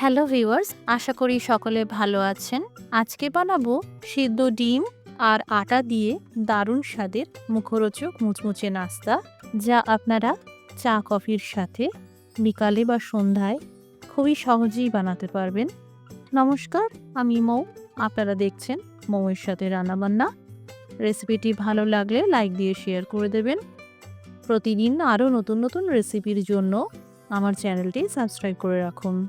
Hello viewers, আশা করি সকলে ভালো আছেন। আজকে বানাবো সিদ্ধ ডিম আর আটা দিয়ে দারুণ স্বাদের মুখরোচক মুচমুচে নাস্তা, যা আপনারা চা, কফির সাথে বিকালে বা সন্ধ্যায় খুবই সহজেই বানাতে পারবেন। নমস্কার, আমি মৌ। আপনারা দেখছেন মৌয়ের সাথে রান্নাবান্না। রেসিপিটি ভালো লাগলে লাইক দিয়ে শেয়ার করে দেবেন। প্রতিদিন আরও নতুন নতুন রেসিপির জন্য আমার চ্যানেলটি সাবস্ক্রাইব করে রাখুন।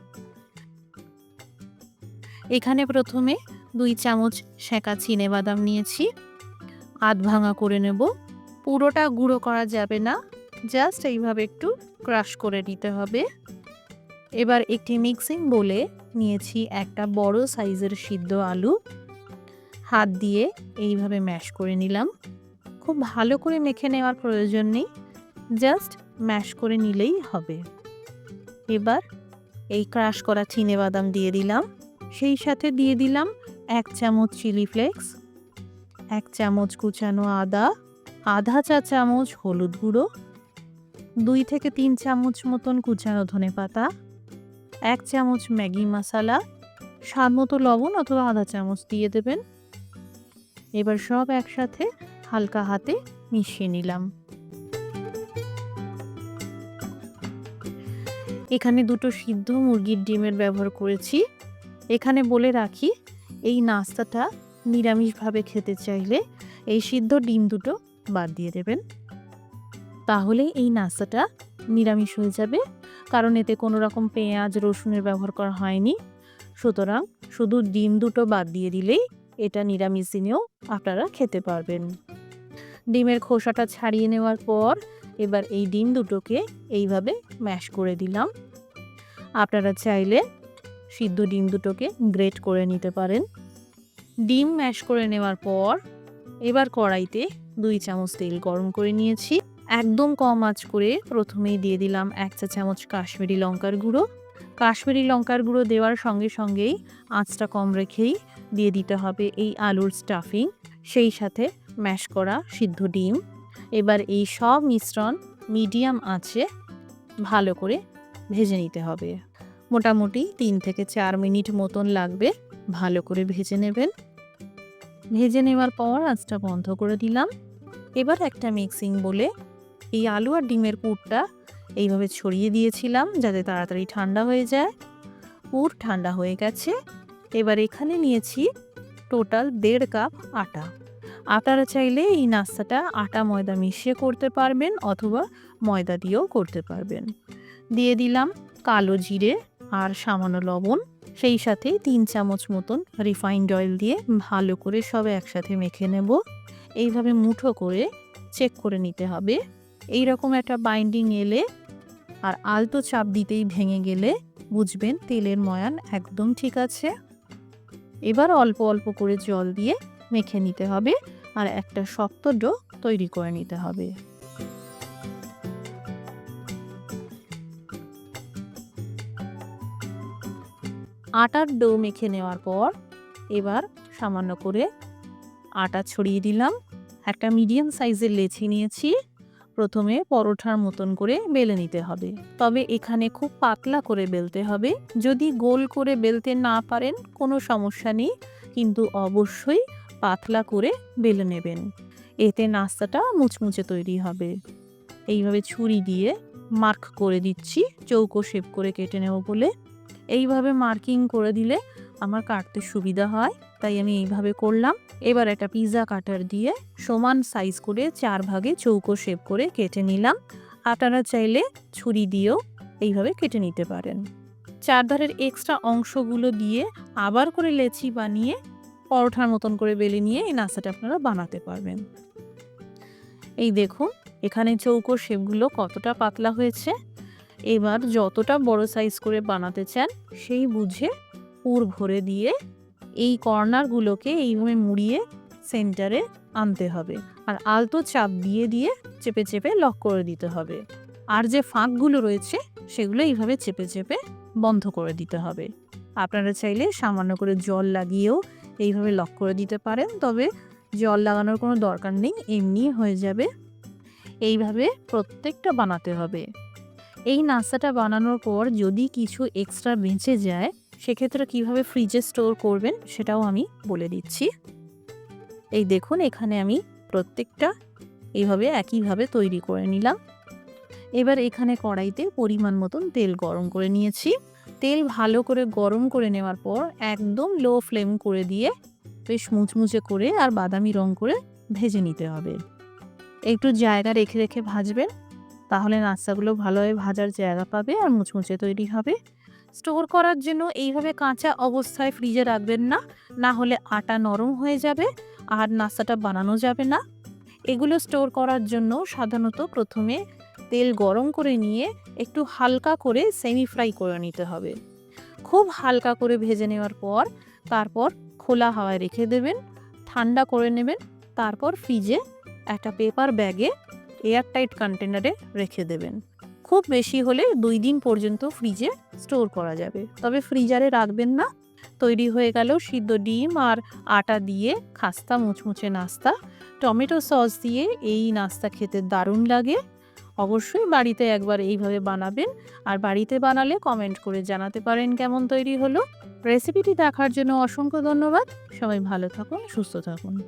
এখানে প্রথমে দুই চামচ সেঁকা চিনে বাদাম নিয়েছি। আধ ভাঙা করে নেব। পুরোটা গুঁড়ো করা যাবে না। জাস্ট এইভাবে একটু ক্রাশ করে নিতে হবে। এবার একটি মিক্সিং বলে নিয়েছি একটা বড় সাইজের সিদ্ধ আলু। হাত দিয়ে এইভাবে ম্যাশ করে নিলাম। খুব ভালো করে মেখে নেওয়ার প্রয়োজন নেই। জাস্ট ম্যাশ করে নিলেই হবে। এবার এই ক্রাশ করা চিনে বাদাম দিয়ে দিলাম। সেই সাথে দিয়ে দিলাম এক চামচ চিলি ফ্লেক্স, এক চামচ কুচানো আদা, আধা চা চামচ হলুদ গুঁড়ো, দুই থেকে তিন চামচ মতন কুচানো ধনে পাতা, এক চামচ ম্যাগি মশলা, স্বাদ মতো লবণ অথবা আধা চামচ দিয়ে দেবেন। এবার সব একসাথে হালকা হাতে মিশিয়ে নিলাম। এখানে দুটো সিদ্ধ মুরগির ডিমের ব্যবহার করেছি। এখানে বলে রাখি, এই নাস্তাটা নিরামিষভাবে খেতে চাইলে এই সিদ্ধ ডিম দুটো বাদ দিয়ে দেবেন। তাহলে এই নাস্তাটা নিরামিষ হয়ে যাবে, কারণ এতে কোনো রকম পেঁয়াজ, রসুনের ব্যবহার করা হয়নি। সুতরাং শুধু ডিম দুটো বাদ দিয়ে দিলেই এটা নিরামিষ দিনেও আপনারা খেতে পারবেন। ডিমের খোসাটা ছাড়িয়ে নেওয়ার পর এবার এই ডিম দুটোকে এইভাবে ম্যাশ করে দিলাম। আপনারা চাইলে সিদ্ধ ডিম দুটোকে গ্রেট করে নিতে পারেন। ডিম ম্যাশ করে নেওয়ার পর এবার কড়াইতে দুই চামচ তেল গরম করে নিয়েছি। একদম কম আঁচ করে প্রথমেই দিয়ে দিলাম এক চা চামচ কাশ্মীরি লঙ্কার গুঁড়ো। কাশ্মীরি লঙ্কার গুঁড়ো দেওয়ার সঙ্গে সঙ্গেই আঁচটা কম রেখেই দিয়ে দিতে হবে এই আলুর স্টাফিং সেই সাথে ম্যাশ করা সিদ্ধ ডিম। এবার এই সব মিশ্রণ মিডিয়াম আঁচে ভালো করে ভেজে নিতে হবে। মোটামুটি তিন থেকে চার মিনিট মতন লাগবে। ভালো করে ভেজে নেবেন। ভেজে নেওয়ার পর আঁচটা বন্ধ করে দিলাম। এবার একটা মিক্সিং বলে এই আলু আর ডিমের পুরটা এইভাবে ছড়িয়ে দিয়েছিলাম যাতে তাড়াতাড়ি ঠান্ডা হয়ে যায়। পুর ঠান্ডা হয়ে গেছে। এবার এখানে নিয়েছি টোটাল দেড় কাপ আটা। আপনারা চাইলে এই নাস্তাটা আটা ময়দা মিশিয়ে করতে পারবেন অথবা ময়দা দিয়েও করতে পারবেন। দিয়ে দিলাম কালো জিরে আর সামান্য লবণ, সেই সাথে তিন চামচ মতন রিফাইন্ড অয়েল দিয়ে ভালো করে সব একসাথে মেখে নেব। এইভাবে মুঠো করে চেক করে নিতে হবে। এই রকম একটা বাইন্ডিং এলে আর আলতো চাপ দিতেই ভেঙে গেলে বুঝবেন তেলের ময়ান একদম ঠিক আছে। এবার অল্প অল্প করে জল দিয়ে মেখে নিতে হবে আর একটা শক্ত ডো তৈরি করে নিতে হবে। আটার ডো মেখে নেওয়ার পর এবার সামান্য করে আটা ছড়িয়ে দিলাম। একটা মিডিয়াম সাইজের লেচি নিয়েছি। প্রথমে পরোঠার মতন করে বেলে নিতে হবে। তবে এখানে খুব পাতলা করে বেলতে হবে। যদি গোল করে বেলতে না পারেন কোনো সমস্যা নেই, কিন্তু অবশ্যই পাতলা করে বেলে নেবেন। এতে নাস্তাটা মুচমুচে তৈরি হবে। এইভাবে ছুরি দিয়ে মার্ক করে দিচ্ছি, চৌকো শেপ করে কেটে নেব বলে। এইভাবে মার্কিং করে দিলে আমার কাটতে সুবিধা হয়, তাই আমি এইভাবে করলাম। এবার একটা পিৎজা কাটার দিয়ে সমান সাইজ করে চার ভাগে চৌকো শেপ করে কেটে নিলাম। আপনারা চাইলে ছুরি দিয়েও এইভাবে কেটে নিতে পারেন। চারধারের এক্সট্রা অংশগুলো দিয়ে আবার করে লেচি বানিয়ে পরোঠার মতন করে বেলে নিয়ে এই নাস্তাটা আপনারা বানাতে পারবেন। এই দেখুন, এখানে চৌকো শেপগুলো কতটা পাতলা হয়েছে। এবার যতটা বড় সাইজ করে বানাতে চান, সেই বুঝে পুর ভরে দিয়ে এই কর্নারগুলোকে এইভাবে মুড়িয়ে সেন্টারে আনতে হবে। আর আলতো চাপ দিয়ে দিয়ে চেপে চেপে লক করে দিতে হবে। আর যে ফাঁকগুলো রয়েছে, সেগুলো এইভাবে চেপে চেপে বন্ধ করে দিতে হবে। আপনারা চাইলে সামান্য করে জল লাগিয়েও এইভাবে লক করে দিতে পারেন, তবে জল লাগানোর কোনো দরকার নেই, এমনি হয়ে যাবে। এইভাবে প্রত্যেকটা বানাতে হবে। এই নাস্তাটা বানানোর পর যদি কিছু এক্সট্রা বেঁচে যায়, সেক্ষেত্রে কীভাবে ফ্রিজে স্টোর করবেন সেটাও আমি বলে দিচ্ছি। এই দেখুন, এখানে আমি প্রত্যেকটা এইভাবে একইভাবে তৈরি করে নিলাম। এবার এখানে কড়াইতে পরিমাণ মতন তেল গরম করে নিয়েছি। তেল ভালো করে গরম করে নেওয়ার পর একদম লো ফ্লেম করে দিয়ে বেশ মুচমুচে করে আর বাদামি রং করে ভেজে নিতে হবে। একটু জায়গা রেখে রেখে ভাজবেন। তাহলে নাস্তাগুলো ভালোভাবে ভাজার জায়গা পাবে আর মুচমুচে তৈরি হবে। স্টোর করার জন্য এইভাবে কাঁচা অবস্থায় ফ্রিজে রাখবেন না না হলে আটা নরম হয়ে যাবে আর নাস্তাটা বানানো যাবে না। এগুলো স্টোর করার জন্য সাধারণত প্রথমে তেল গরম করে নিয়ে একটু হালকা করে সেমি ফ্রাই করে নিতে হবে। খুব হালকা করে ভেজে নেওয়ার পর তারপর খোলা হাওয়ায় রেখে দেবেন, ঠান্ডা করে নেবেন, তারপর ফ্রিজে একটা পেপার ব্যাগে এয়ারটাইট কন্টেনারে রেখে দেবেন। খুব বেশি হলে দুই দিন পর্যন্ত ফ্রিজে স্টোর করা যাবে। তবে ফ্রিজারে রাখবেন না। তৈরি হয়ে গেল সিদ্ধ ডিম আর আটা দিয়ে খাস্তা মুচমুচে নাস্তা। টমেটো সস দিয়ে এই নাস্তা খেতে দারুণ লাগে। অবশ্যই বাড়িতে একবার এইভাবে বানাবেন। আর বাড়িতে বানালে কমেন্ট করে জানাতে পারেন কেমন তৈরি হলো। রেসিপিটি দেখার জন্য অসংখ্য ধন্যবাদ। সবাই ভালো থাকুন, সুস্থ থাকুন।